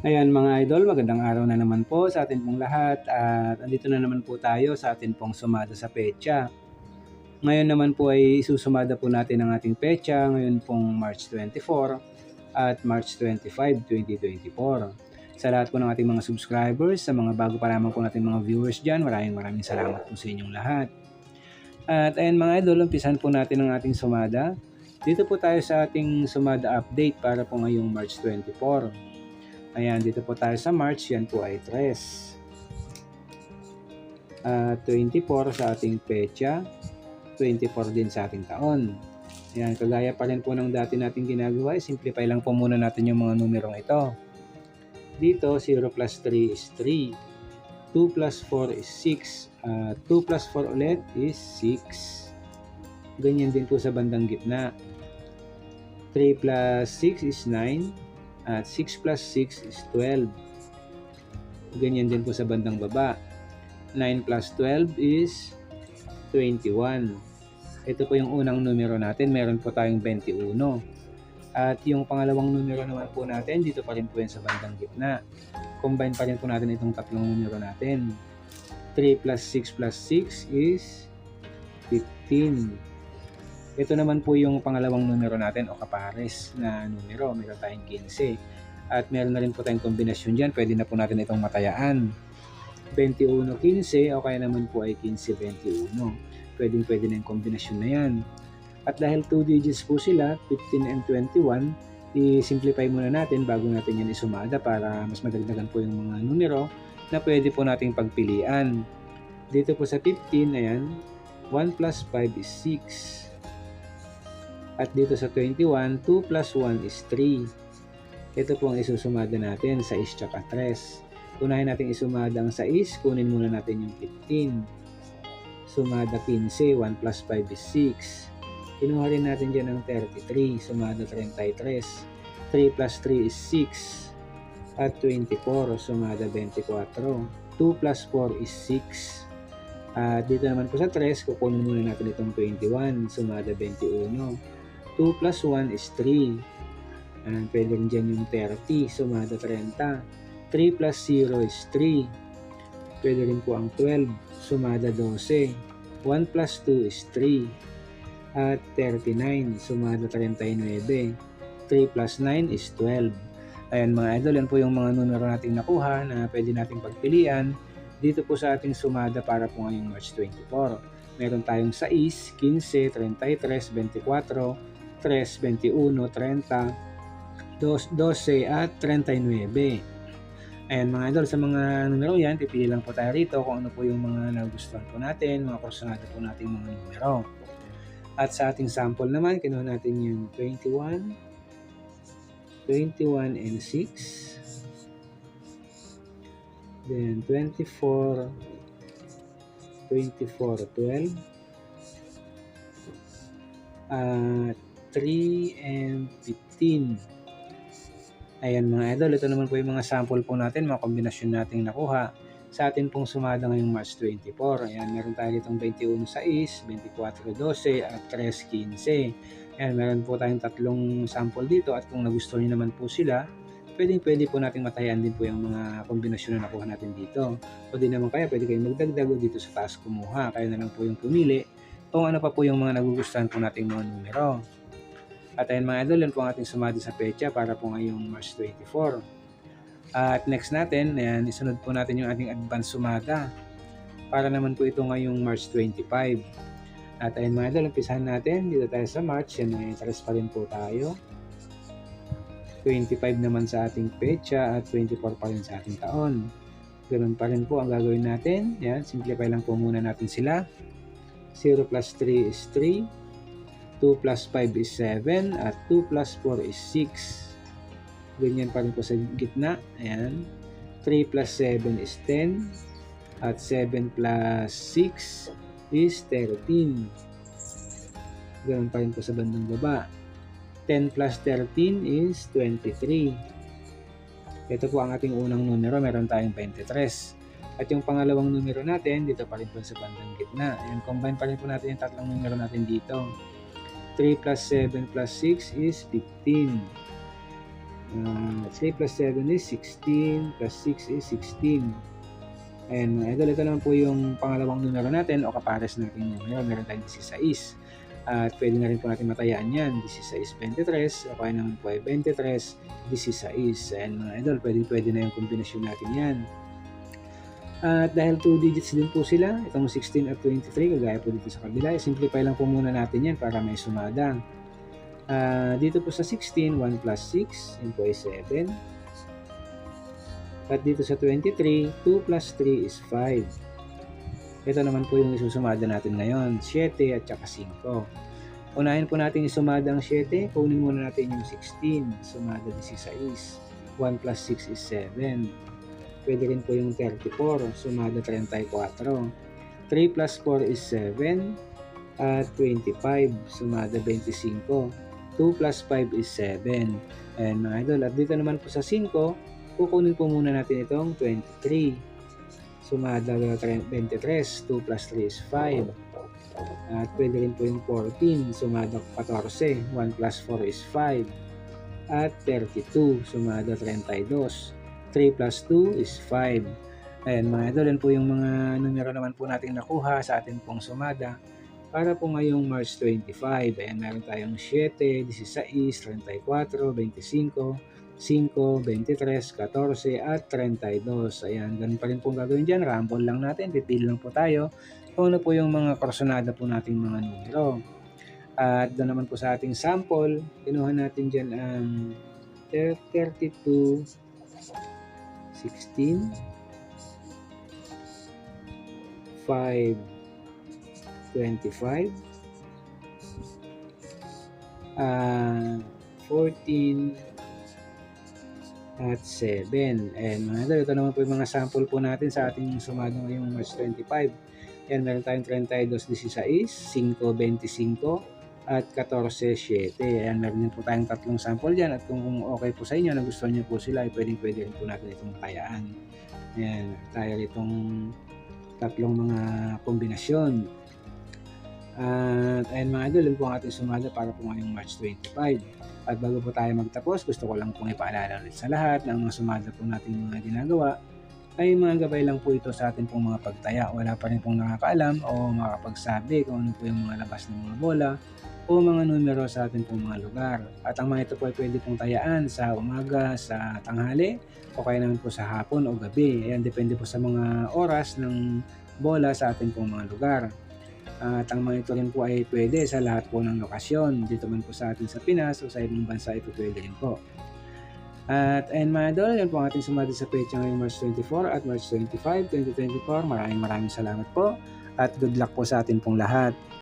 Ayan mga idol, magandang araw na naman po sa atin pong lahat at andito na naman po tayo sa atin pong sumada sa pecha. Ngayon naman po ay isusumada po natin ang ating pecha ngayon pong March 24 at March 25, 2024. Sa lahat po ng ating mga subscribers, sa mga bago pa lamang po natin mga viewers dyan, maraming maraming salamat po sa inyong lahat. At ayan mga idol, umpisan po natin ang ating sumada. Dito po tayo sa ating sumada update para po ngayong March 24. Ayan, dito po tayo sa March. Yan po ay 3. Uh, 24 sa ating pecha. 24 din sa ating taon. Ayan, kagaya pa rin po ng dati nating ginagawa. Simplify lang po muna natin yung mga numerong ito. Dito, 0 plus 3 is 3. 2 plus 4 is 6. Uh, 2 plus 4 ulit is 6. Ganyan din po sa bandang gitna. 3 plus 6 is 9. At 6 plus 6 is 12. Ganyan din po sa bandang baba. 9 plus 12 is 21. Ito po yung unang numero natin. Meron po tayong 21. At yung pangalawang numero naman po natin, dito pa rin po yan sa bandang gitna. Combine pa rin po natin itong tatlong numero natin. 3 plus 6 plus 6 is 15. Ito naman po yung pangalawang numero natin o kapares na numero. Meron tayong 15. At meron na rin po tayong kombinasyon dyan. Pwede na po natin itong matayaan. 21-15 o kaya naman po ay 15-21. Pwedeng pwede na yung kombinasyon na yan. At dahil 2 digits po sila, 15 and 21, i-simplify muna natin bago natin yan isumada para mas madagdagan po yung mga numero na pwede po nating pagpilian. Dito po sa 15, ayan, 1 plus 5 is 6. At dito sa 21, 2 plus 1 is 3. Ito po ang isusumada natin sa is tsaka 3. Unahin natin isumada ang 6, kunin muna natin yung 15. Sumada 15, 1 plus 5 is 6. Kinuha rin natin dyan ng 33, sumada 33. 3 plus 3 is 6. At 24, sumada 24. 2 plus 4 is 6. At dito naman po sa 3, kukunin muna natin itong 21, sumada 21. 2 plus 1 is 3. And pwede rin dyan yung 30, sumada 30. 3 plus 0 is 3. Pwede rin po ang 12, sumada 12. 1 plus 2 is 3. At 39, sumada 39. 3 plus 9 is 12. Ayan mga idol, yan po yung mga numero nating nakuha na pwede nating pagpilian dito po sa ating sumada para po ngayong March 24. Meron tayong 6, 15, 33, 24, 3, 21, 30, 12 at 39. Ayan mga idol, sa mga numero yan, pipili lang po tayo rito kung ano po yung mga nagustuhan po natin, mga kursunado po natin mga numero. At sa ating sample naman, kinuha natin yung 21, 21 and 6, then 24, 24, 12, at 3 and 15. Ayan mga idol, ito naman po yung mga sample po natin, mga kombinasyon nating nakuha sa atin pong sumada ngayong March 24. Ayan, meron tayo ditong 21.6, 24.12 at 3.15. Ayan, meron po tayong tatlong sample dito at kung nagustuhan niyo naman po sila, pwedeng pwede po nating matayan din po yung mga kombinasyon na nakuha natin dito. O di naman kaya pwede kayong magdagdag dito sa taas kumuha. Kaya na lang po yung pumili kung ano pa po yung mga nagugustuhan po nating mga numero. At ayun mga idol, yun po ang ating sumadi sa pecha para po ngayong March 24. At next natin, ayan, isunod po natin yung ating advance sumada para naman po ito ngayong March 25. At ayun mga idol, umpisahan natin dito tayo sa March, yan ay taras pa rin po tayo. 25 naman sa ating pecha at 24 pa rin sa ating taon. Ganun pa rin po ang gagawin natin. Yan, simplify lang po muna natin sila. 0 plus 3 is 3. 2 plus 5 is 7 at 2 plus 4 is 6. Ganyan pa rin po sa gitna. Ayan. 3 plus 7 is 10 at 7 plus 6 is 13. Ganun pa rin po sa bandang baba. 10 plus 13 is 23. Ito po ang ating unang numero. Meron tayong 23. At yung pangalawang numero natin, dito pa rin po sa bandang gitna. Ayan, combine pa rin po natin yung tatlong numero natin dito. 3 plus 7 plus 6 is 15. Uh, 3 plus 7 is 16, plus 6 is 16. And mga idol, ito naman po yung pangalawang numero natin o kapares natin numero. Meron tayong 16. At pwede na rin po natin matayaan yan. 16, 23. O kaya naman po ay 23, 16. And mga idol, pwede, pwede na yung kombinasyon natin yan. At dahil 2 digits din po sila, itong 16 at 23, kagaya po dito sa kabila, simplify lang po muna natin yan para may sumada. Ah, dito po sa 16, 1 plus 6, yun po ay 7. At dito sa 23, 2 plus 3 is 5. Ito naman po yung isusumada natin ngayon, 7 at saka 5. Unahin po natin isumada ang 7, kunin muna natin yung 16, sumada 16. 1 plus 6 is 7. Pwede rin po yung 34, sumada 34. 3 plus 4 is 7, at 25, sumada 25. 2 plus 5 is 7. And mga idol, at dito naman po sa 5, kukunin po muna natin itong 23. Sumada 23, 2 plus 3 is 5. At pwede rin po yung 14, sumada 14, 1 plus 4 is 5. At 32, sumada 32. 3 plus 2 is 5. Ayan mga idol, yan po yung mga numero naman po natin nakuha sa atin pong sumada para po ngayong March 25. Ayan, meron tayong 7, 16, 34, 25, 5, 23, 14, at 32. Ayan, ganun pa rin po gagawin dyan. Rumble lang natin, pipili lang po tayo kung ano po yung mga korsonada po nating mga numero. At doon naman po sa ating sample, kinuha natin dyan ang 32, 16, 5, 25, uh, 14, at 7. And mga ito naman po yung mga sample po natin sa ating sumado ngayong March 25. Yan, meron tayong 32, 16, 5, 25, at 14, 7. Ayan, meron din po tayong tatlong sample dyan. At kung okay po sa inyo, na gusto niyo po sila, ay pwedeng pwede rin po natin itong tayaan. Ayan, tayo itong tatlong mga kombinasyon. At ayun mga idol, yun po ang ating sumada para po ngayong March 25. At bago po tayo magtapos, gusto ko lang pong ipaalala ulit sa lahat ng mga sumada po nating mga ginagawa ay mga gabay lang po ito sa ating pong mga pagtaya. Wala pa rin pong nakakaalam o makapagsabi kung ano po yung mga labas ng mga bola o mga numero sa ating pong mga lugar. At ang mga ito po ay pwede pong tayaan sa umaga, sa tanghali, o kaya naman po sa hapon o gabi. Ayan, depende po sa mga oras ng bola sa ating pong mga lugar. At ang mga ito rin po ay pwede sa lahat po ng lokasyon. Dito man po sa atin sa Pinas o sa ibang bansa ito pwede rin po. At and mga idol, yan po ang ating sumati sa pecha ngayong March 24 at March 25, 2024. Maraming maraming salamat po at good luck po sa atin pong lahat.